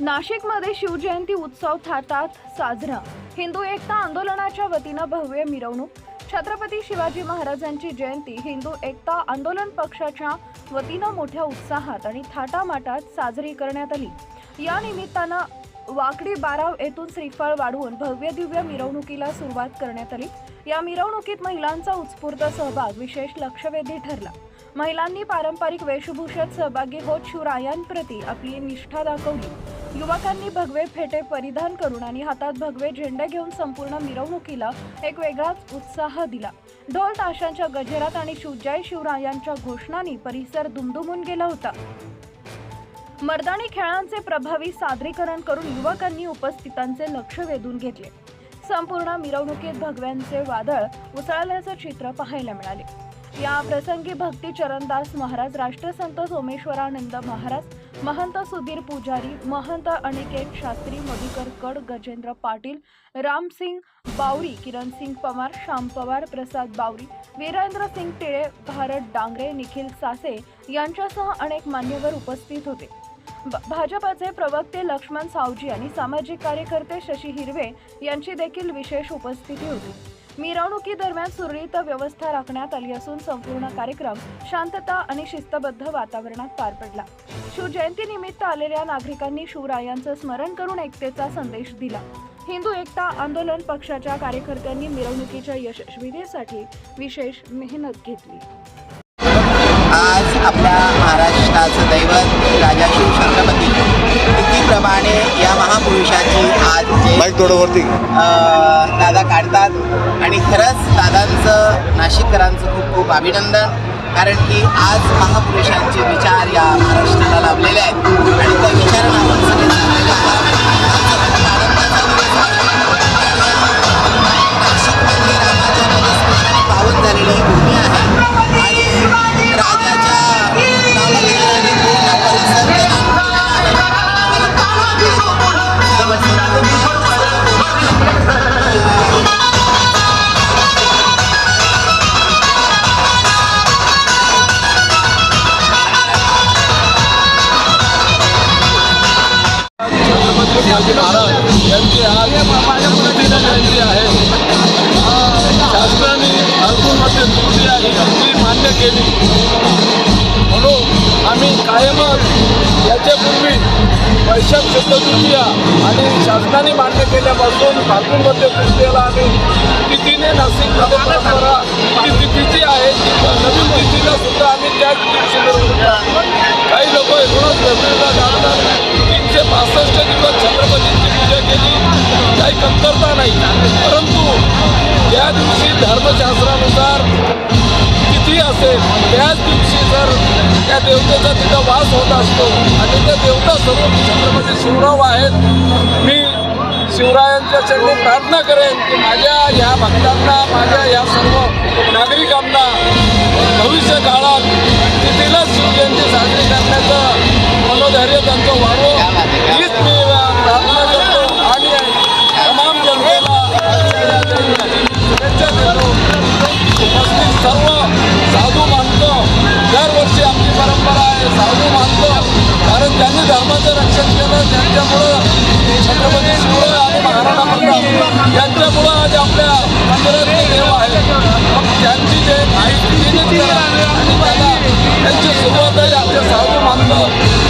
नाशिकमध्ये शिवजयंती उत्सव थाटात साजरा. हिंदू एकता आंदोलनाच्या वतीनं भव्य मिरवणूक. छत्रपती शिवाजी महाराजांची जयंती हिंदू एकता आंदोलन पक्षाच्या वतीनं मोठ्या उत्साहात आणि थाटामाटात साजरी करण्यात आली. या निमित्तानं वाकडी बाराव येथून श्रीफळ वाढवून भव्य दिव्य मिरवणुकीला सुरुवात करण्यात आली. या मिरवणुकीत महिलांचा उत्स्फूर्त सहभाग विशेष लक्षवेधी ठरला. महिलांनी पारंपरिक वेशभूषेत सहभागी होत शिवरायांप्रती आपली निष्ठा दाखवली. युवकांनी भगवे फेटे परिधान करून आणि हातात भगवे झेंडे घेऊन संपूर्ण मिरवणुकीला एक वेगळाच उत्साह दिला. ढोल ताशांच्या गजरात आणि शिवजय यांच्या घोषणांनी परिसर दुमदुमून गेला होता. मर्दानी खेळांचे प्रभावी सादरीकरण करून युवकांनी उपस्थितांचे लक्ष वेधून घेतले. संपूर्ण मिरवणुकीत भगव्यांचे वादळ उसळल्याचं चित्र पाहायला मिळाले. या प्रसंगी भक्ती चरणदास महाराज राष्ट्रसंत सोमेश्वरानंद महाराज महंत सुधीर पुजारी महंत अनिकेत शास्त्री मधुकर कड गजेंद्र पाटील रामसिंग बावरी किरणसिंग पवार श्याम पवार प्रसाद बावरी वीरेंद्र सिंग टिळे भारत डांगरे निखिल सासे यांच्यासह अनेक मान्यवर उपस्थित होते. ब- भाजपाचे प्रवक्ते लक्ष्मण सावजी आणि सामाजिक कार्यकर्ते शशी हिरवे यांची देखील विशेष उपस्थिती होती. मिरवणुकीदरम्यान सुरळीत व्यवस्था राखण्यात आली असून संपूर्ण कार्यक्रम शांतता आणि शिस्तबद्ध वातावरणात पार पडला. शिवजयंतीनिमित्त आलेल्या नागरिकांनी शिवरायांचं स्मरण करून एकतेचा संदेश दिला. हिंदू एकता आंदोलन पक्षाच्या कार्यकर्त्यांनी मिरवणुकीच्या यशस्वीतेसाठी विशेष मेहनत घेतली. आज आपल्या महाराष्ट्राचं दैवत राजा शिवछत्रपती तिथीप्रमाणे या महापुरुषाची आज जयंती, माईक थोडं वरती अं, दादा काढतात. आणि खरंच दादांचं नाशिककरांचं खूप खूप अभिनंदन. कारण की आज महापुरुषांचे विचार या महाराष्ट्राला लाभलेले आहेत. आणि त्या विचारांना आपण सगळे शिवाजी महाराज यांची आज जयंती आहे. शासनाने अर्जुनमध्ये त्रुटी आहे ती मान्य केली. म्हणून आम्ही कायमच याच्यापूर्वी वैशाख शुद्ध तृतीया आणि शासनाने मान्य केल्यापासून फाल्गुनमध्ये तृतीयाला आम्ही. तिथीने नाशिकमध्ये परंपरा ती तिथीची आहे ती नवीन तिथी काही कमतरता नाही. परंतु या दिवशी धर्मशास्त्रानुसार तिथी असेल त्याच दिवशी जर त्या देवतेचा तिथं वास होत असतो आणि त्या देवता स्वरूप छत्रपती शिवराव आहेत मी शिवरायांच्या चरणी प्रार्थना करेन की माझ्या या भक्तांना माझ्या या सर्व नागरिकांना भविष्य काळात तिथीलाच शिवजयंती साजरी करण्याचं मनोधैर्य त्यांचं वाढवून साधू मानतो. कारण त्यांनी धर्माचं रक्षण केलं त्यांच्यामुळं छत्रपती शिवराय आणि महाराणा प्रताप यांच्यामुळं आज आपल्या मंदिरात देव आहेत. मग त्यांची जे माहिती आणि त्याला त्यांची सुरुवातही आमच्या साधू मानतो.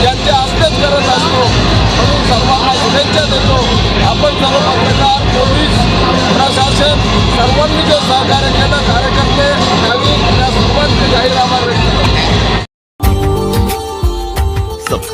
यांच्या हस्तेच करत असतो. म्हणून सर्वांना शुभेच्छा देतो. आपण सर्व पत्रकार पोलीस प्रशासन सर्वांनी जे सहकार्य केलं कार्यकर्ते नागरिक या सर्वांचे जाहीर आभार व्यक्त